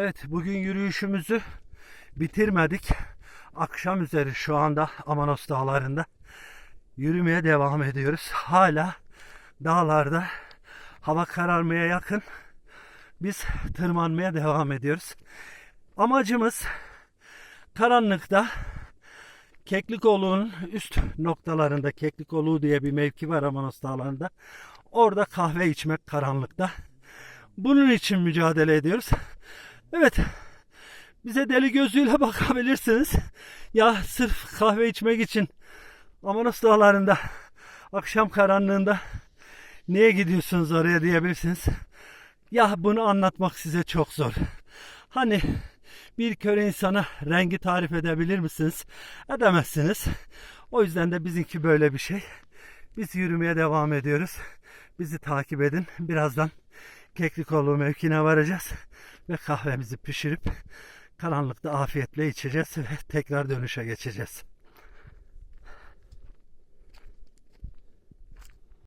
Evet bugün yürüyüşümüzü bitirmedik. Akşam üzeri şu anda Amanos dağlarında yürümeye devam ediyoruz. Hala dağlarda hava kararmaya yakın. Biz tırmanmaya devam ediyoruz. Amacımız karanlıkta Keklikoğlu'nun üst noktalarında Keklikoğlu diye bir mevki var Amanos dağlarında. Orada kahve içmek karanlıkta. Bunun için mücadele ediyoruz. Evet. Bize deli gözüyle bakabilirsiniz. Ya sırf kahve içmek için Amanos dağlarında akşam karanlığında niye gidiyorsunuz oraya diyebilirsiniz. Ya bunu anlatmak size çok zor. Hani bir kör insana rengi tarif edebilir misiniz? Edemezsiniz. O yüzden de bizimki böyle bir şey. Biz yürümeye devam ediyoruz. Bizi takip edin. Birazdan Keklikoğlu mevkine varacağız ve kahvemizi pişirip karanlıkta afiyetle içeceğiz ve tekrar dönüşe geçeceğiz.